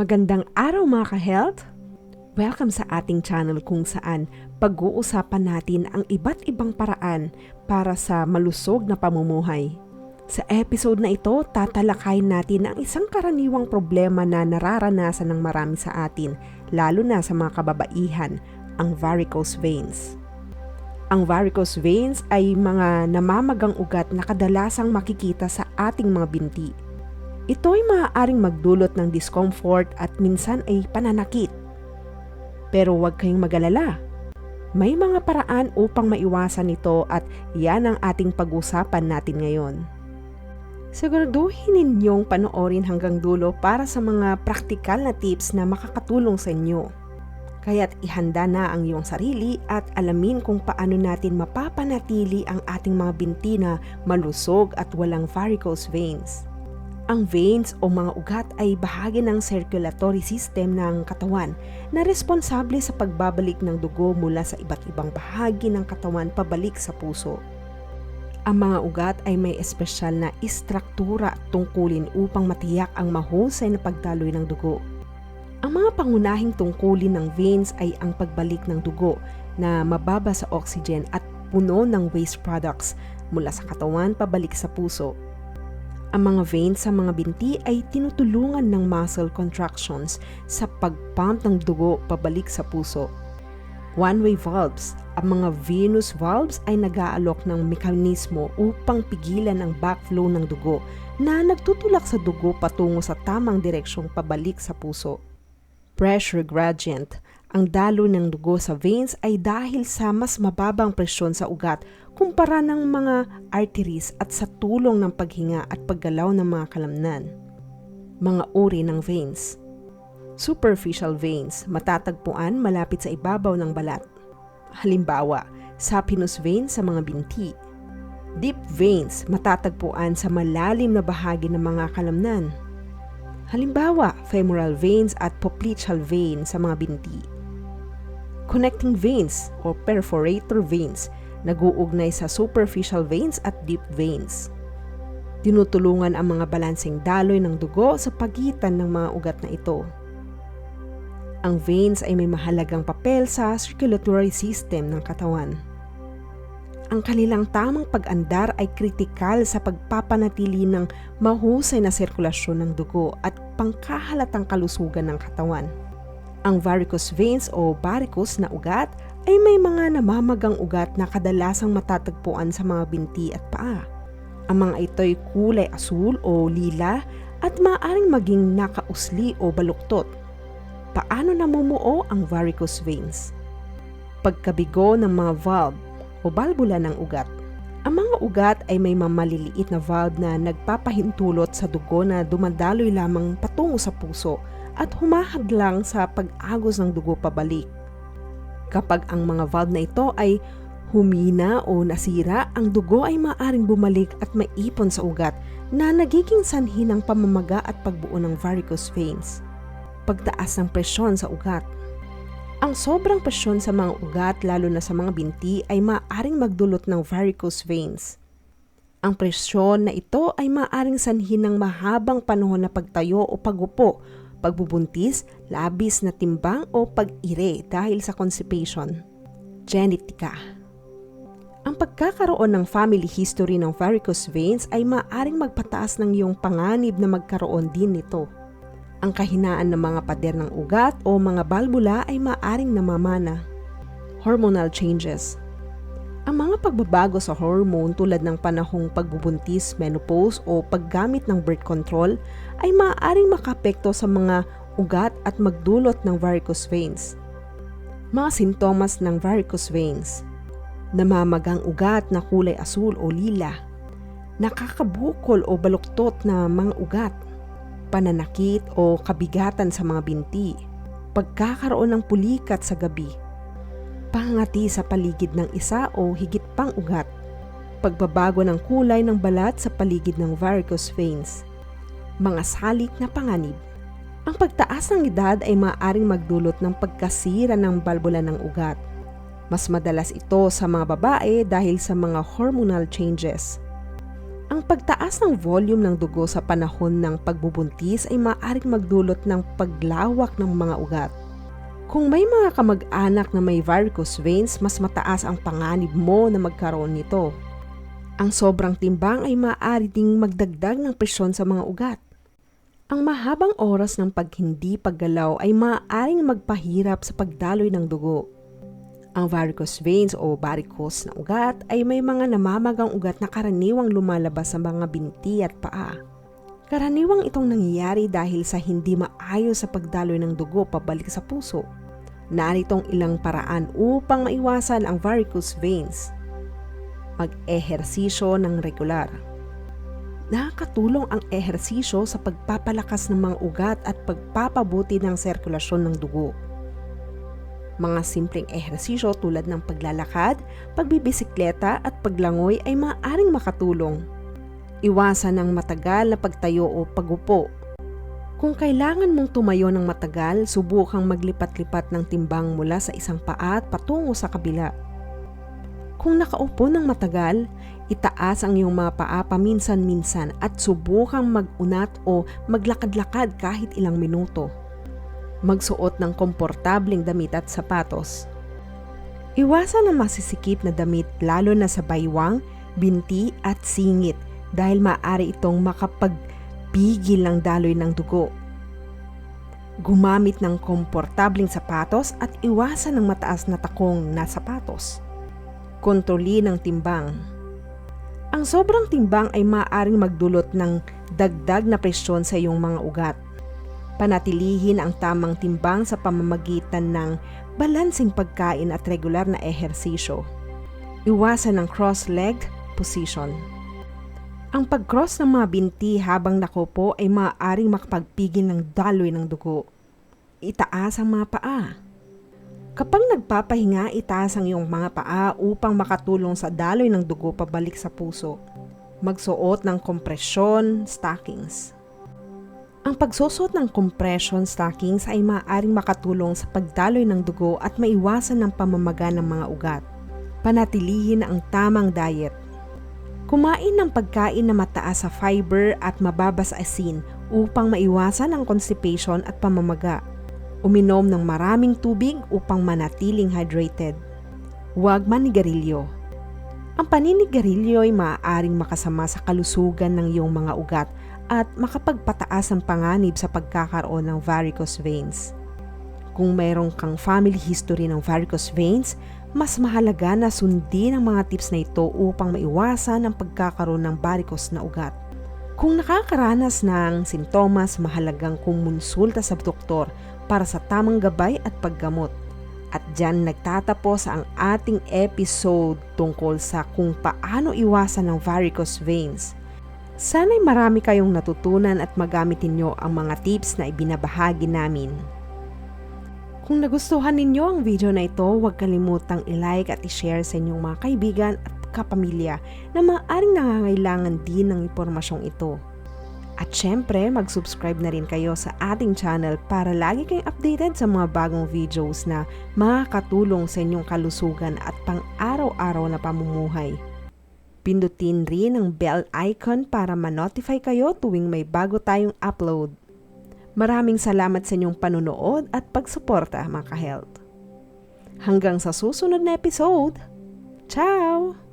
Magandang araw mga ka-health! Welcome sa ating channel kung saan pag-uusapan natin ang iba't ibang paraan para sa malusog na pamumuhay. Sa episode na ito, tatalakayin natin ang isang karaniwang problema na nararanasan ng marami sa atin, lalo na sa mga kababaihan, ang varicose veins. Ang varicose veins ay mga namamagang ugat na kadalasang makikita sa ating mga binti. Ito ay maaaring magdulot ng discomfort at minsan ay pananakit. Pero huwag kayong magalala. May mga paraan upang maiwasan ito at yan ang ating pag-usapan natin ngayon. Siguraduhin ninyong panoorin hanggang dulo para sa mga praktikal na tips na makakatulong sa inyo. Kaya't ihanda na ang iyong sarili at alamin kung paano natin mapapanatili ang ating mga binti na malusog at walang varicose veins. Ang veins o mga ugat ay bahagi ng circulatory system ng katawan na responsable sa pagbabalik ng dugo mula sa iba't ibang bahagi ng katawan pabalik sa puso. Ang mga ugat ay may espesyal na istruktura at tungkulin upang matiyak ang mahusay na pagdaloy ng dugo. Ang mga pangunahing tungkulin ng veins ay ang pagbalik ng dugo na mababa sa oxygen at puno ng waste products mula sa katawan pabalik sa puso ang mga veins sa mga binti ay tinutulungan ng muscle contractions sa pagpump ng dugo pabalik sa puso. One-way valves. Ang mga venous valves ay nag-aalok ng mekanismo upang pigilan ang backflow ng dugo na nagtutulak sa dugo patungo sa tamang direksyong pabalik sa puso. Pressure gradient. Ang dalo ng dugo sa veins ay dahil sa mas mababang presyon sa ugat kumpara ng mga arteries at sa tulong ng paghinga at paggalaw ng mga kalamnan. Mga uri ng veins. Superficial veins, matatagpuan malapit sa ibabaw ng balat. Halimbawa, saphenous vein sa mga binti. Deep veins, matatagpuan sa malalim na bahagi ng mga kalamnan. Halimbawa, femoral veins at popliteal vein sa mga binti connecting veins o perforator veins nag-uugnay sa superficial veins at deep veins. Tinutulungan ang mga balansing daloy ng dugo sa pagitan ng mga ugat na ito. Ang veins ay may mahalagang papel sa circulatory system ng katawan. Ang kanilang tamang pag-andar ay kritikal sa pagpapanatili ng mahusay na sirkulasyon ng dugo at pangkahalatang kalusugan ng katawan. Ang varicose veins o varicose na ugat ay may mga namamagang ugat na kadalasang matatagpuan sa mga binti at paa. Ang mga ito ay kulay asul o lila at maaaring maging nakausli o baluktot. Paano namumuo ang varicose veins? Pagkabigo ng mga valve o balbula ng ugat. Ang mga ugat ay may mamaliliit na valve na nagpapahintulot sa dugo na dumadaloy lamang patungo sa puso at humahadlang sa pag-agos ng dugo pabalik. Kapag ang mga valve na ito ay humina o nasira, ang dugo ay maaring bumalik at maipon sa ugat na nagiging sanhi ng pamamaga at pagbuo ng varicose veins. Pagtaas ng presyon sa ugat. Ang sobrang presyon sa mga ugat lalo na sa mga binti ay maaring magdulot ng varicose veins. Ang presyon na ito ay maaring sanhi ng mahabang panahon na pagtayo o pagupo pagbubuntis, labis na timbang o pag-ire dahil sa constipation. Genetika Ang pagkakaroon ng family history ng varicose veins ay maaring magpataas ng iyong panganib na magkaroon din nito. Ang kahinaan ng mga pader ng ugat o mga balbula ay maaring namamana. Hormonal changes ang mga pagbabago sa hormone tulad ng panahong pagbubuntis, menopause o paggamit ng birth control ay maaaring makapekto sa mga ugat at magdulot ng varicose veins. Mga sintomas ng varicose veins. Namamagang ugat na kulay asul o lila. Nakakabukol o baluktot na mga ugat. Pananakit o kabigatan sa mga binti. Pagkakaroon ng pulikat sa gabi pangati sa paligid ng isa o higit pang ugat, pagbabago ng kulay ng balat sa paligid ng varicose veins, mga salik na panganib. Ang pagtaas ng edad ay maaaring magdulot ng pagkasira ng balbula ng ugat. Mas madalas ito sa mga babae dahil sa mga hormonal changes. Ang pagtaas ng volume ng dugo sa panahon ng pagbubuntis ay maaaring magdulot ng paglawak ng mga ugat. Kung may mga kamag-anak na may varicose veins, mas mataas ang panganib mo na magkaroon nito. Ang sobrang timbang ay maaari ding magdagdag ng presyon sa mga ugat. Ang mahabang oras ng paghindi paggalaw ay maaaring magpahirap sa pagdaloy ng dugo. Ang varicose veins o varicose na ugat ay may mga namamagang ugat na karaniwang lumalabas sa mga binti at paa. Karaniwang itong nangyayari dahil sa hindi maayos sa pagdaloy ng dugo pabalik sa puso. Naritong ilang paraan upang maiwasan ang varicose veins. Mag-ehersisyo ng regular. Nakakatulong ang ehersisyo sa pagpapalakas ng mga ugat at pagpapabuti ng sirkulasyon ng dugo. Mga simpleng ehersisyo tulad ng paglalakad, pagbibisikleta at paglangoy ay maaaring makatulong. Iwasan ang matagal na pagtayo o pagupo. Kung kailangan mong tumayo ng matagal, subukang maglipat-lipat ng timbang mula sa isang paa at patungo sa kabila. Kung nakaupo ng matagal, itaas ang iyong mga paa paminsan-minsan at subukang mag-unat o maglakad-lakad kahit ilang minuto magsuot ng komportableng damit at sapatos. Iwasan ang masisikip na damit lalo na sa baywang, binti at singit dahil maaari itong makapagpigil ng daloy ng dugo. Gumamit ng komportableng sapatos at iwasan ng mataas na takong na sapatos. Kontroli ng timbang. Ang sobrang timbang ay maaaring magdulot ng dagdag na presyon sa iyong mga ugat Panatilihin ang tamang timbang sa pamamagitan ng balansing pagkain at regular na ehersisyo. Iwasan ang cross-leg position. Ang pag-cross ng mga binti habang nakopo ay maaaring makapagpigil ng daloy ng dugo. Itaas ang mga paa. Kapag nagpapahinga, itaas ang iyong mga paa upang makatulong sa daloy ng dugo pabalik sa puso. Magsuot ng kompresyon, stockings. Ang pagsusot ng compression stockings ay maaaring makatulong sa pagdaloy ng dugo at maiwasan ng pamamaga ng mga ugat. Panatilihin ang tamang diet. Kumain ng pagkain na mataas sa fiber at mababa sa asin upang maiwasan ang constipation at pamamaga. Uminom ng maraming tubig upang manatiling hydrated. Huwag manigarilyo. Ang paninigarilyo ay maaaring makasama sa kalusugan ng iyong mga ugat at makapagpataas ang panganib sa pagkakaroon ng varicose veins. Kung mayroon kang family history ng varicose veins, mas mahalaga na sundin ang mga tips na ito upang maiwasan ang pagkakaroon ng varicose na ugat. Kung nakakaranas ng sintomas, mahalagang kumonsulta sa doktor para sa tamang gabay at paggamot. At dyan nagtatapos ang ating episode tungkol sa kung paano iwasan ang varicose veins. Sana'y marami kayong natutunan at magamitin nyo ang mga tips na ibinabahagi namin. Kung nagustuhan ninyo ang video na ito, huwag kalimutang i-like at i-share sa inyong mga kaibigan at kapamilya na maaaring nangangailangan din ng impormasyong ito. At syempre, mag-subscribe na rin kayo sa ating channel para lagi kayong updated sa mga bagong videos na makakatulong sa inyong kalusugan at pang-araw-araw na pamumuhay. Pindutin rin ang bell icon para ma-notify kayo tuwing may bago tayong upload. Maraming salamat sa inyong panunood at pagsuporta mga ka-health. Hanggang sa susunod na episode. Ciao!